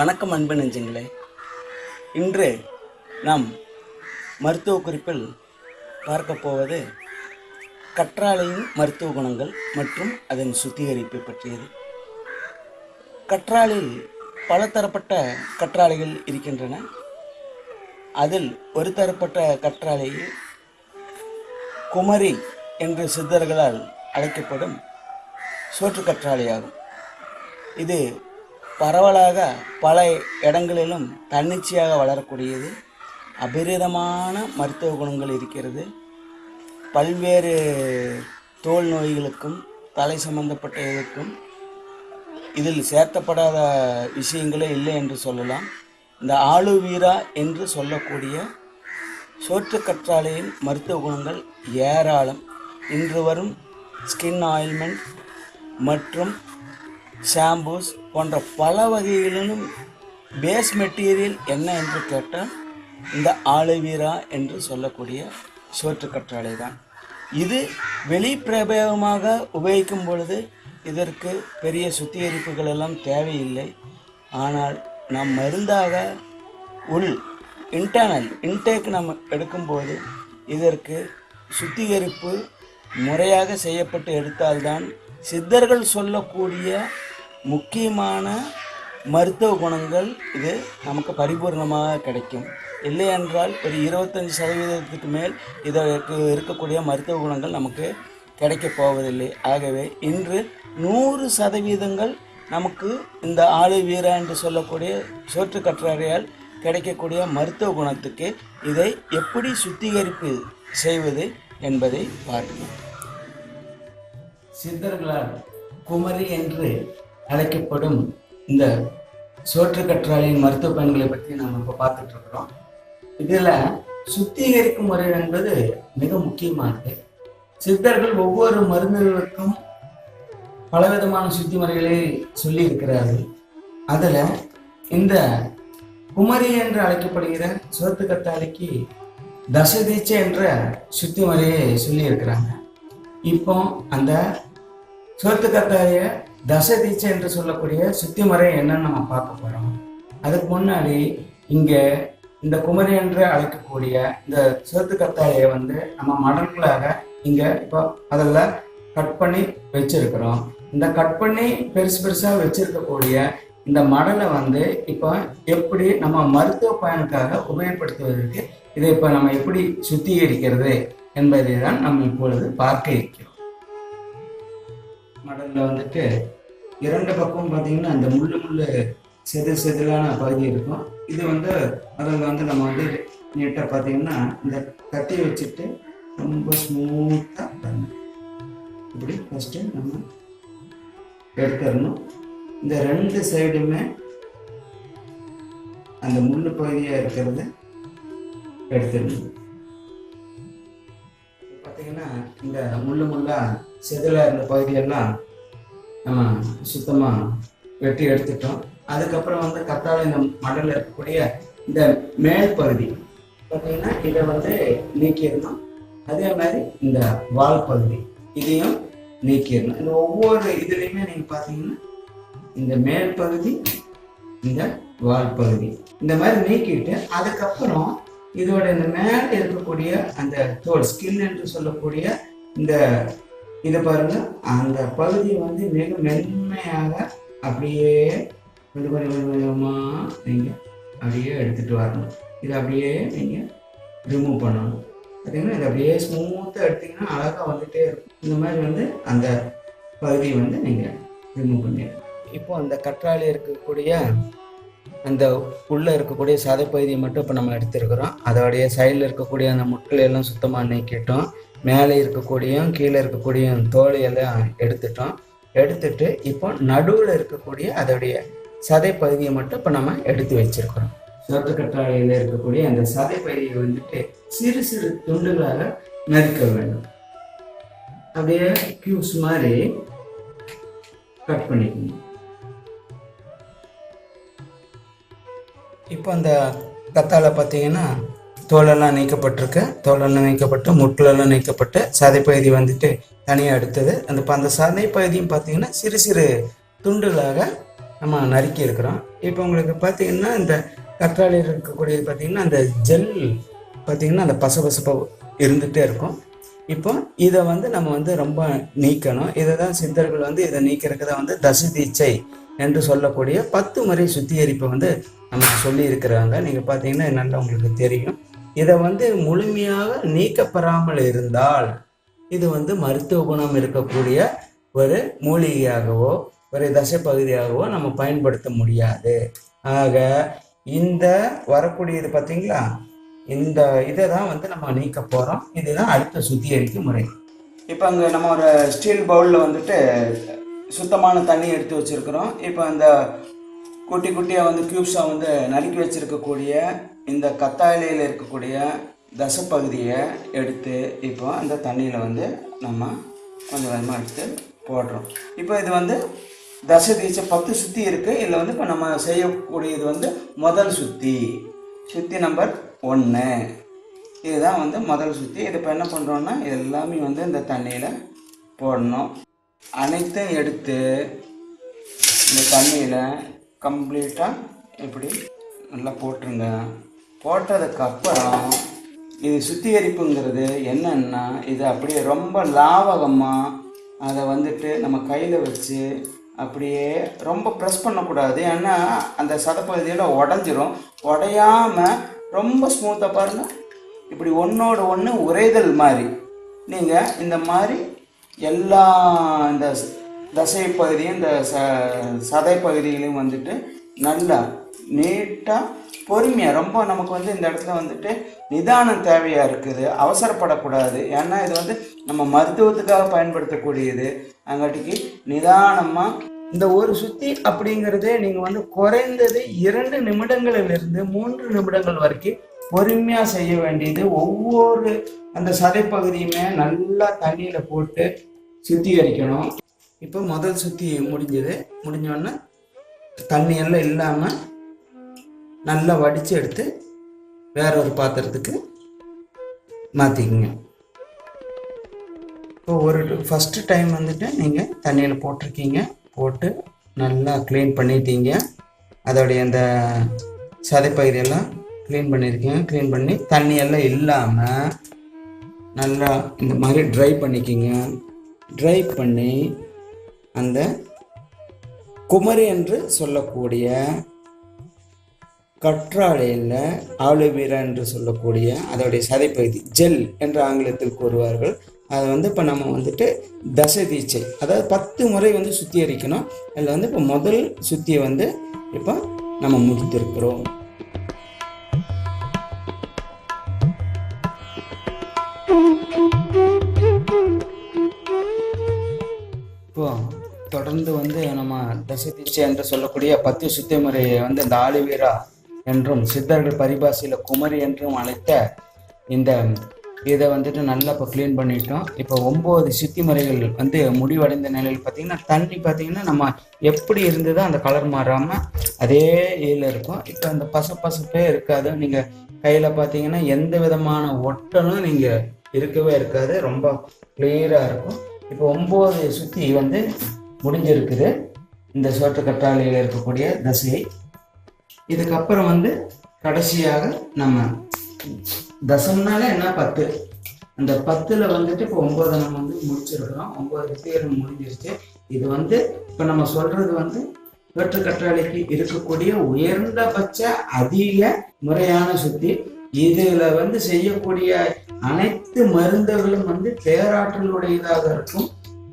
வணக்கம் அன்பு நெஞ்சங்களே. இன்று நாம் மருத்துவ குறிப்பில் பார்க்க போவது கற்றாழையின் மருத்துவ குணங்கள் மற்றும் அதன் சுத்திகரிப்பை பற்றியது. கற்றாழையில் பலதரப்பட்ட கற்றாழைகள் இருக்கின்றன. அதில் ஒரு தரப்பட்ட கற்றாழையில் குமரி என்று சித்தர்களால் அழைக்கப்படும் சோற்று கற்றாழையாகும். இது பரவலாக பல இடங்களிலும் தன்னிச்சையாக வளரக்கூடியது. அபரிதமான மருத்துவ குணங்கள் இருக்கிறது. பல்வேறு தோல் நோய்களுக்கும் தலை சம்பந்தப்பட்ட இதுக்கும் இதில் சேர்த்தப்படாத விஷயங்களே இல்லை என்று சொல்லலாம். இந்த ஆளுவீரா என்று சொல்லக்கூடிய சோற்று கற்றாழையின் மருத்துவ குணங்கள் ஏராளம். இன்று வரும் ஸ்கின் ஆயில்மெண்ட் மற்றும் ஷாம்பூஸ் போன்ற பல வகைகளிலும் பேஸ் மெட்டீரியல் என்ன என்று கேட்டால் இந்த ஆலுவீரா என்று சொல்லக்கூடிய சோற்று கற்றாழை தான் இது வெளி பிரபேகமாக உபயோகிக்கும் பொழுது இதற்கு பெரிய சுத்திகரிப்புகள் எல்லாம் தேவையில்லை. ஆனால் நம் மருந்தாக உள் இன்டர்னல் இன்டேக் நம்ம எடுக்கும்போது இதற்கு சுத்திகரிப்பு முறையாக செய்யப்பட்டு எடுத்தால்தான் சித்தர்கள் சொல்லக்கூடிய முக்கியமான மருத்துவ குணங்கள் இது நமக்கு பரிபூர்ணமாக கிடைக்கும். இல்லை என்றால் ஒரு இருபத்தஞ்சி சதவீதத்துக்கு மேல் இதற்கு இருக்கக்கூடிய மருத்துவ குணங்கள் நமக்கு கிடைக்கப் போவதில்லை. ஆகவே இன்று நூறு சதவீதங்கள் நமக்கு இந்த ஆளு வீரா என்று சொல்லக்கூடிய சோற்று கற்றாழையால் கிடைக்கக்கூடிய மருத்துவ குணத்துக்கு இதை எப்படி சுத்திகரிப்பு செய்வது என்பதை பார்ப்போம். சித்தர்களால் குமரி என்று அழைக்கப்படும் இந்த சோற்று கற்றாழையின் மருத்துவ பயன்களை பற்றி நாம் இப்போ பார்த்துட்டு இருக்கிறோம். இதில் சுத்திகரிக்கும் முறை என்பது மிக முக்கியமானது. சித்தர்கள் ஒவ்வொரு மருந்துகளுக்கும் பலவிதமான சுத்தி முறைகளை சொல்லி இருக்கிறார்கள். அதில் இந்த குமரி என்று அழைக்கப்படுகிற சோத்து கத்தாலிக்கு தசதீச்சை என்ற சுத்தி முறையை சொல்லி இருக்கிறாங்க. இப்போ அந்த சோத்து கத்தாழைய தசதீச்சை என்று சொல்லக்கூடிய சுத்தி முறை என்னன்னு நம்ம பார்க்க போறோம். அதுக்கு முன்னாடி இங்க இந்த குமரி என்று அழைக்கக்கூடிய இந்த சோத்து கத்தாழையை வந்து நம்ம மடல்களாக இங்க இப்போ அதில் கட் பண்ணி வச்சிருக்கிறோம். இந்த கட் பண்ணி பெருசு பெருசா வச்சிருக்கக்கூடிய இந்த மடலை வந்து இப்போ எப்படி நம்ம மருத்துவ பயனுக்காக உபயோகப்படுத்துவதற்கு இதை இப்போ நம்ம எப்படி சுத்திகரிக்கிறது என்பதை தான் நம்ம இப்பொழுது பார்க்க இருக்கிறோம். மாடலில் வந்துட்டு இரண்டு பக்கம் பார்த்தீங்கன்னா அந்த முள்ளு முள்ளு செதில் செதிலான பகுதி இருக்கும். இது வந்து அதில் வந்து நம்ம வந்து நீட்டாக பார்த்தீங்கன்னா இந்த கத்தி வச்சுட்டு ரொம்ப ஸ்மூத்தாக பண்ணணும் இப்படி ஃபஸ்ட்டு நம்ம எடுத்துடணும். இந்த ரெண்டு சைடுமே அந்த முள்ளு பகுதியாக இருக்கிறத எடுத்துடணும். பார்த்தீங்கன்னா இந்த முள்ளு முள்ளா செதிலாக இருந்த பகுதியெல்லாம் நம்ம சுத்தமாக வெட்டி எடுத்துட்டோம். அதுக்கப்புறம் வந்து கத்தாழை இந்த மடலில் இருக்கக்கூடிய இந்த மேல் பகுதி பார்த்தீங்கன்னா இதை வந்து நீக்கிடணும். அதே மாதிரி இந்த வால் பகுதி இதையும் நீக்கிடணும். இந்த ஒவ்வொரு இதுலேயுமே நீங்கள் பார்த்தீங்கன்னா இந்த மேல் பகுதி இந்த வால் பகுதி இந்த மாதிரி நீக்கிட்டு அதுக்கப்புறம் இதோட இந்த மேலே இருக்கக்கூடிய அந்த தோல் ஸ்கின் என்று சொல்லக்கூடிய இந்த இதை பாருங்க. அந்த பகுதியை வந்து மிக மென்மையாக அப்படியே கொஞ்சம் கொஞ்சம் கொஞ்சமாக நீங்கள் அப்படியே எடுத்துகிட்டு வரணும். இதை அப்படியே நீங்கள் ரிமூவ் பண்ணணும். பார்த்தீங்கன்னா இதை அப்படியே ஸ்மூத்தாக எடுத்தீங்கன்னா அழகாக வந்துட்டே இருக்கும். இந்த மாதிரி வந்து அந்த பகுதியை வந்து நீங்கள் ரிமூவ் பண்ணிடணும். இப்போ அந்த கற்றாழை இருக்கக்கூடிய அந்த உள்ளே இருக்கக்கூடிய சதைப்பகுதியை மட்டும் இப்போ நம்ம எடுத்துருக்குறோம். அதோடைய சைடில் இருக்கக்கூடிய அந்த முட்களை எல்லாம் சுத்தமாக நீக்கிட்டோம். மேலே இருக்கக்கூடியும் கீழே இருக்கக்கூடிய தோலை எல்லாம் எடுத்துட்டோம். எடுத்துட்டு இப்போ நடுவில் இருக்கக்கூடிய அதோடைய சதைப்பகுதியை மட்டும் இப்போ நம்ம எடுத்து வச்சிருக்கிறோம். சோத்து இருக்கக்கூடிய அந்த சதைப்பகுதியை வந்துட்டு சிறு சிறு துண்டுகளாக நறுக்க வேண்டும். அப்படியே கியூஸ் மாதிரி கட் பண்ணிக்கணும். இப்போ அந்த கத்தால பார்த்தீங்கன்னா தோலெல்லாம் நீக்கப்பட்டிருக்கு. தோலெல்லாம் நீக்கப்பட்டு முட்களெல்லாம் நீக்கப்பட்டு சதைப்பகுதி வந்துட்டு தனியாக எடுத்தது. அந்த அந்த சதைப்பகுதியும் பார்த்தீங்கன்னா சிறு சிறு துண்டுகளாக நம்ம நறுக்கி இருக்கிறோம். இப்போ உங்களுக்கு பார்த்தீங்கன்னா இந்த கற்றாழையில் இருக்கக்கூடியது பார்த்தீங்கன்னா அந்த ஜெல் பார்த்தீங்கன்னா அந்த பசபசப்பாக இருந்துகிட்டே இருக்கும். இப்போ இதை வந்து நம்ம வந்து ரொம்ப நீக்கணும். இதை தான் சித்தர்கள் வந்து இதை நீக்கிறதுக்கு தான் வந்து தசு தீச்சை என்று சொல்லக்கூடிய பத்து முறை சுத்திகரிப்பை வந்து நமக்கு சொல்லி இருக்கிறாங்க நீங்கள் பார்த்தீங்கன்னா நல்லா உங்களுக்கு தெரியும். இதை வந்து முழுமையாக நீக்கப்பெறாமல் இருந்தால் இது வந்து மருத்துவ குணம் இருக்கக்கூடிய ஒரு மூலிகையாகவோ ஒரு தசை பகுதியாகவோ நம்ம பயன்படுத்த முடியாது. ஆக இந்த வரக்கூடியது பார்த்தீங்களா? இந்த இதை தான் வந்து நம்ம நீக்க போகிறோம் இதுதான் அடுத்த சுத்திகரிக்கும் முறை. இப்போ அங்கே நம்ம ஒரு ஸ்டீல் பவுலில் வந்துட்டு சுத்தமான தண்ணி எடுத்து வச்சுருக்குறோம். இப்போ அந்த குட்டி குட்டியாக வந்து க்யூப்ஸாக வந்து நறுக்கி வச்சுருக்கக்கூடிய இந்த கத்தாழையில் இருக்கக்கூடிய தசப்பகுதியை எடுத்து இப்போ அந்த தண்ணியில் வந்து நம்ம கொஞ்சம் கொஞ்சமாக எடுத்து போடுறோம். இப்போ இது வந்து தசை தீச்ச பத்து சுற்றி இருக்குது இதில் வந்து இப்போ நம்ம செய்யக்கூடியது வந்து முதல் சுற்றி சுற்றி நம்பர் ஒன்று இதுதான் வந்து முதல் சுற்றி இது இப்போ என்ன பண்ணுறோன்னா எல்லாமே வந்து இந்த தண்ணியில் போடணும். அனைத்தும் எடுத்து இந்த தண்ணியில் கம்ப்ளீட்டாக இப்படி நல்லா போட்டுருங்க. போட்டதுக்கப்புறம் இது சுத்திகரிப்புங்கிறது என்னன்னா இது அப்படியே ரொம்ப லாவகமாக அதை வந்துட்டு நம்ம கையில் வச்சு அப்படியே ரொம்ப ப்ரெஸ் பண்ணக்கூடாது. ஏன்னா அந்த சதப்பகுதியில் உடஞ்சிரும். உடையாமல் ரொம்ப ஸ்மூத்தாக பாருங்கள் இப்படி ஒன்றோட ஒன்று உரைதல் மாதிரி. நீங்கள் இந்த மாதிரி எல்லா இந்த தசை பகுதியும் இந்த ச சதை பகுதியிலையும் வந்துட்டு நல்லா நீட்டாக பொறுமையாக ரொம்ப நமக்கு வந்து இந்த இடத்துல வந்துட்டு நிதானம் தேவையாக இருக்குது. அவசரப்படக்கூடாது. ஏன்னா இது வந்து நம்ம மருத்துவத்துக்காக பயன்படுத்தக்கூடியது. அங்காட்டிக்கு நிதானமாக இந்த ஒரு சுத்தி அப்படிங்கிறதே நீங்கள் வந்து குறைந்தது இரண்டு நிமிடங்களிலிருந்து மூன்று நிமிடங்கள் வரைக்கும் பொறுமையாக செய்ய வேண்டியது. ஒவ்வொரு அந்த சதைப்பகுதியுமே நல்லா தண்ணியில் போட்டு சுத்திகரிக்கணும். இப்போ முதல் சுத்தி முடிஞ்சது. முடிஞ்சோடனே தண்ணி எல்லாம் இல்லாமல் நல்லா வடித்து எடுத்து வேற ஒரு பாத்திரத்துக்கு மாற்றிக்கங்க இப்போ ஒரு ஃபஸ்ட்டு டைம் வந்துட்டு நீங்கள் தண்ணியில் போட்டிருக்கீங்க. போட்டு நல்லா க்ளீன் பண்ணிட்டீங்க. அதோடைய அந்த சதைப்பகுதியெல்லாம் க்ளீன் பண்ணியிருக்கீங்க க்ளீன் பண்ணி தண்ணியெல்லாம் இல்லாமல் நல்லா இந்த மாதிரி ட்ரை பண்ணிக்கிங்க. ட்ரை பண்ணி அந்த குமரி என்று சொல்லக்கூடிய கற்றாழையில் ஆலுவீரா என்று சொல்லக்கூடிய அதோடைய சதைப்பகுதி ஜெல் என்று ஆங்கிலத்தில் கூறுவார்கள். அதை வந்து இப்போ நம்ம வந்துட்டு தசை தீச்சை அதாவது பத்து முறை வந்து சுத்திகரிக்கணும். அதில் வந்து இப்போ முதல் சுத்தியை வந்து இப்போ நம்ம முடித்திருக்கிறோம். இப்போ தொடர்ந்து வந்து நம்ம தசை என்று சொல்லக்கூடிய பத்து சுத்தி முறையை வந்து இந்த ஆலிவீரா என்றும் சித்தர்கள் பரிபாஷையில் குமரி என்றும் அழைத்த இந்த இதை வந்துட்டு நல்லா இப்போ க்ளீன் பண்ணிட்டோம். இப்போ ஒம்பது சித்தி முறைகள் வந்து முடிவடைந்த நிலையில் பார்த்தீங்கன்னா தண்ணி பார்த்தீங்கன்னா நம்ம எப்படி இருந்ததோ அந்த கலர் மாறாமல் அதே இதில் இருக்கும். இப்போ அந்த பசப்பசப்பே இருக்காது. நீங்கள் கையில் பார்த்தீங்கன்னா எந்த விதமான ஒட்டலும் நீங்கள் இருக்கவே இருக்காது. ரொம்ப கிளியராக இருக்கும். இப்போ ஒம்பது சுற்றி வந்து முடிஞ்சிருக்குது. இந்த சோற்று கற்றாழையில் இருக்கக்கூடிய தசை இதுக்கப்புறம் வந்து கடைசியாக நம்ம தசம்னால என்ன பத்து? அந்த பத்துல வந்துட்டு இப்போ ஒன்பதை நம்ம வந்து முடிச்சிருக்கிறோம். ஒன்பது பேர் முடிஞ்சிருச்சு. இது வந்து இப்போ நம்ம சொல்றது வந்து வெற்று கற்றாழைக்கு இருக்கக்கூடிய உயர்ந்தபட்ச அதிக முறையான சுத்தி. இதுல வந்து செய்யக்கூடிய அனைத்து மருந்துகளும் வந்து பேராற்றலுடையதாக இருக்கும்.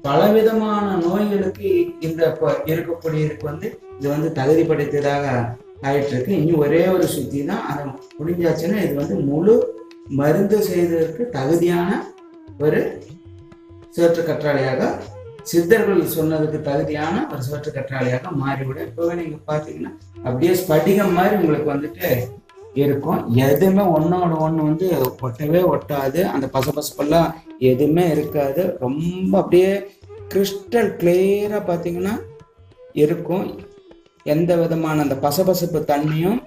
பலவிதமான நோய்களுக்கு இந்த இருக்கக்கூடியதுக்கு வந்து இது வந்து தகுதி படைத்ததாக ஆயிட்டு இருக்கு இனி ஒரே ஒரு சுத்தி தான் அதை முடிஞ்சாச்சுன்னா இது வந்து முழு மருந்து செய்ததற்கு தகுதியான ஒரு சேற்று கற்றாழையாக சித்தர்கள் சொன்னதுக்கு தகுதியான ஒரு சேற்று கற்றாழையாக மாறிவிடும் இப்போவே நீங்கள் பார்த்தீங்கன்னா அப்படியே ஸ்படிகம் மாதிரி உங்களுக்கு வந்துட்டு இருக்கும். எதுவுமே ஒன்றோட ஒன்று வந்து ஒட்டவே ஒட்டாது. அந்த பசபசப்பெல்லாம் எதுவுமே இருக்காது. ரொம்ப அப்படியே கிறிஸ்டல் கிளியராக பார்த்தீங்கன்னா இருக்கும். எந்த விதமான அந்த பசபசப்பு தண்ணியும்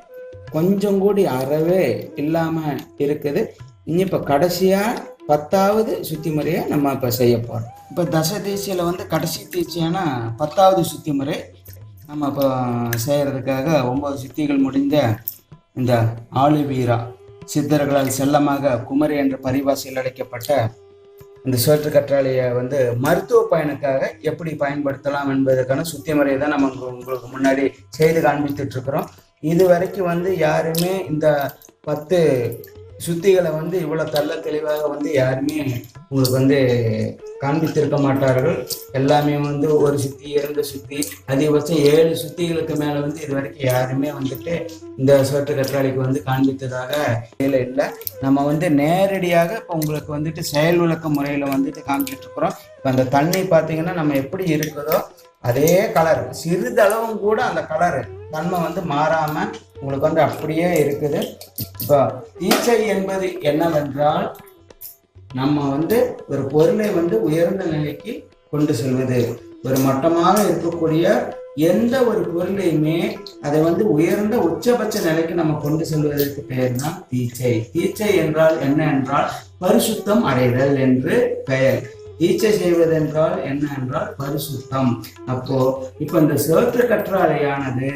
கொஞ்சம் கூடி அறவே இல்லாமல் இருக்குது. இனி இப்போ கடைசியாக பத்தாவது சுத்தி முறையை நம்ம இப்போ செய்ய போகிறோம் இப்போ தச தீட்சையில் வந்து கடைசி தீட்சையான பத்தாவது சுத்தி முறை நம்ம இப்போ செய்கிறதுக்காக ஒம்பது சுத்திகள் முடிந்த இந்த ஆலிவீரா சித்தர்களால் செல்லமாக குமரி என்ற பரிவாசையில் அழைக்கப்பட்ட இந்த சுழற்று கற்றாழையை வந்து மருத்துவ பயனுக்காக எப்படி பயன்படுத்தலாம் என்பதற்கான சுத்தி முறையை தான் நம்ம உங்களுக்கு முன்னாடி செய்து காண்பித்துட்டு இருக்கிறோம். இது வரைக்கும் வந்து யாருமே இந்த பத்து சுத்திகளை வந்து இவ்வளோ தள்ள தெளிவாக வந்து யாருமே உங்களுக்கு வந்து காண்பித்திருக்க மாட்டார்கள். எல்லாமே வந்து ஒரு சுத்தி இரண்டு சுத்தி அதிகபட்சம் ஏழு சுத்திகளுக்கு மேலே வந்து இது வரைக்கும் யாருமே வந்துட்டு இந்த சோற்று கற்றாழைக்கு வந்து காண்பித்ததாக இல்லை இல்லை. நம்ம வந்து நேரடியாக இப்போ உங்களுக்கு வந்துட்டு செயல் விளக்க முறையில் வந்துட்டு காமிச்சிட்டு இருக்கிறோம் இப்போ அந்த தண்ணி பார்த்தீங்கன்னா நம்ம எப்படி இருக்குதோ அதே கலர் சிறிதளவும் கூட அந்த கலர் தன்மை வந்து மாறாம உங்களுக்கு வந்து அப்படியே இருக்குது. இப்போ ஈச்சை என்பது என்னவென்றால் நம்ம வந்து ஒரு பொருளை வந்து உயர்ந்த நிலைக்கு கொண்டு செல்வது. ஒரு மட்டமாக இருக்கக்கூடிய எந்த ஒரு பொருளையுமே அதை வந்து உயர்ந்த உச்சபட்ச நிலைக்கு நம்ம கொண்டு செல்வதற்கு பெயர் தான் தீச்சை தீச்சை என்றால் என்ன என்றால் பரிசுத்தம் அடைதல் என்று பெயர். ஈச்சை செய்வதென்றால் என்ன என்றால் பரிசுத்தம். அப்போ இப்ப இந்த சேற்று கற்றாழையானது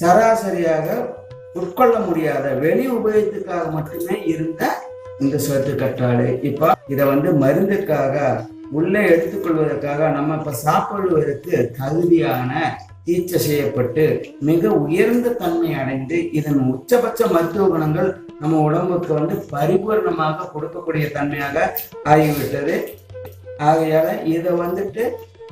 சராசரியாக உட்கொள்ள முடியாத வெளி உபயோகத்துக்காக மட்டுமே இருந்த இந்த சேற்று கற்றாழை. இப்போ இதை வந்து மருந்துக்காக உள்ளே எடுத்துக்கொள்வதற்காக நம்ம இப்ப சாப்பிடுவதற்கு தகுதியான தீட்சை செய்யப்பட்டு மிக உயர்ந்த தன்மை அடைந்து இதன் உச்சபட்ச மருத்துவ குணங்கள் நம்ம உடம்புக்கு வந்து பரிபூர்ணமாக கொடுக்கக்கூடிய தன்மையாக ஆகிவிட்டது. ஆகையால இதை வந்துட்டு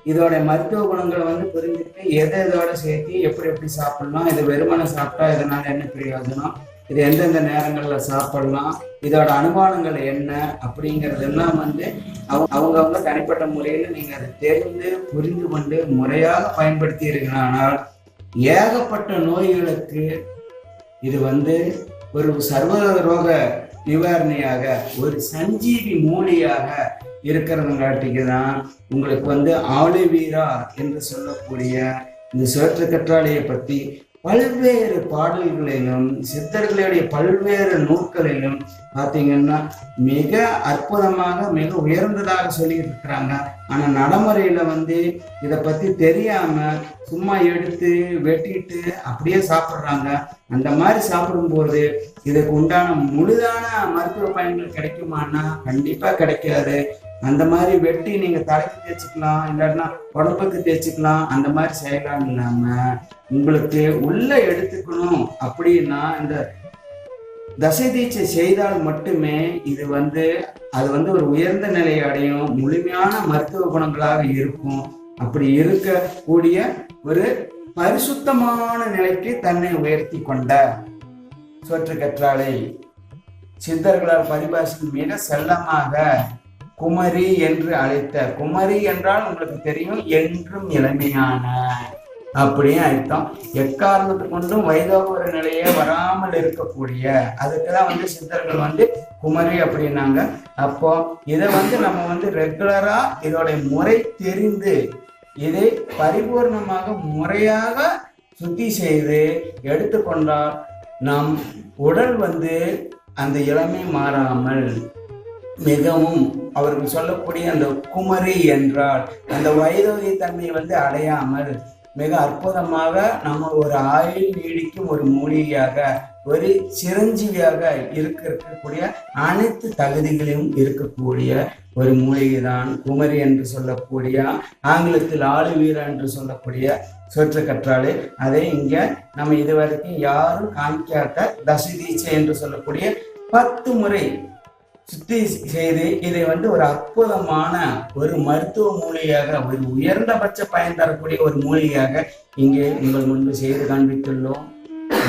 இதோட மருத்துவ குணங்களை வந்து புரிஞ்சுட்டு எதை இதோட சேர்த்து எப்படி எப்படி சாப்பிடலாம் இது வெறுமனை சாப்பிட்டா இதனால என்ன பிரயோஜனம் இது எந்தெந்த நேரங்களில் சாப்பிடலாம் இதோட அனுமானங்கள் என்ன அப்படிங்கறதெல்லாம் வந்து அவங்க அவங்கவுங்க தனிப்பட்ட முறையில் நீங்க அதை தெரிந்து புரிந்து கொண்டு முறையாக பயன்படுத்தியிருக்கீங்களானால் ஏகப்பட்ட நோய்களுக்கு இது வந்து ஒரு சர்வ ரோக நிவாரணியாக ஒரு சஞ்சீவி மூலியாக இருக்கிறவங்களாட்டிக்கு தான் உங்களுக்கு வந்து ஆளுவீரா என்று சொல்லக்கூடிய இந்த சேற்று கற்றாழையை பற்றி பல்வேறு பாடல்களிலும் சித்தர்களுடைய பல்வேறு நூல்களிலும் பார்த்தீங்கன்னா மிக அற்புதமாக மிக உயர்ந்ததாக சொல்லி இருக்கிறாங்க ஆனா நடைமுறையில வந்து இதை பத்தி தெரியாம சும்மா எடுத்து வெட்டிட்டு அப்படியே சாப்பிடுறாங்க. அந்த மாதிரி சாப்பிடும்போது இதுக்கு உண்டான முழுதான மருத்துவ பயன்கள் கிடைக்குமான்னா கண்டிப்பா கிடைக்காது. அந்த மாதிரி வெட்டி நீங்க தலைக்கு தேய்ச்சிக்கலாம் இல்லாட்டினா உடம்புக்கு தேய்ச்சிக்கலாம் அந்த மாதிரி செய்யலாம் இல்லாம உங்களுக்கு உள்ள எடுத்துக்கணும் அப்படின்னா இந்த தசை தீட்சை செய்தால் மட்டுமே இது வந்து அது வந்து ஒரு உயர்ந்த நிலையை அடையும் முழுமையான மருத்துவ குணங்களாக இருக்கும். அப்படி இருக்கக்கூடிய ஒரு பரிசுத்தமான நிலைக்கு தன்னை உயர்த்தி கொண்ட சோற்று கற்றாழை. சித்தர்களால் பரிபாஷிக்கும் மிக செல்லமாக குமரி என்று அழைத்த குமரி என்றால் உங்களுக்கு தெரியும் என்றும் இளமையான அப்படின்னு அர்த்தம் எக்காரணத்து கொண்டும் வைதோகர நிலையே வராமல் இருக்கக்கூடிய அதுக்கு தான் வந்து சித்தர்கள் வந்து குமரி அப்படின்னாங்க. அப்போ இதை வந்து நம்ம வந்து ரெகுலரா இதோட முறை தெரிந்து இதை பரிபூர்ணமாக முறையாக சுத்தி செய்து எடுத்துக்கொண்டால் நம் உடல் வந்து அந்த இளமை மாறாமல் மிகவும் அவர்கள் சொல்லக்கூடிய அந்த குமரி என்றால் அந்த வைரோகிய தன்மை வந்து அடையாமல் மிக அற்புதமாக நம்ம ஒரு ஆயுள் நீடிக்கும் ஒரு மூலிகையாக ஒரு சிரஞ்சீவியாக இருக்க இருக்கக்கூடிய அனைத்து தகுதிகளையும் இருக்கக்கூடிய ஒரு மூலிகை தான் குமரி என்று சொல்லக்கூடிய ஆங்கிலத்தில் ஆளுவீரா என்று சொல்லக்கூடிய சொற்று கற்றாலே அதை இங்க நம்ம இதுவரைக்கும் யாரும் காமிக்காத தசதீச்சை என்று சொல்லக்கூடிய பத்து முறை சுத்தி செய்து இதை வந்து ஒரு அற்புதமான ஒரு மருத்துவ மூலிகையாக ஒரு உயர்ந்தபட்ச பயன் தரக்கூடிய ஒரு மூலிகையாக இங்கே உங்கள் முன்பு செய்து காண்பித்துள்ளோம்.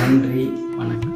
நன்றி வணக்கம்.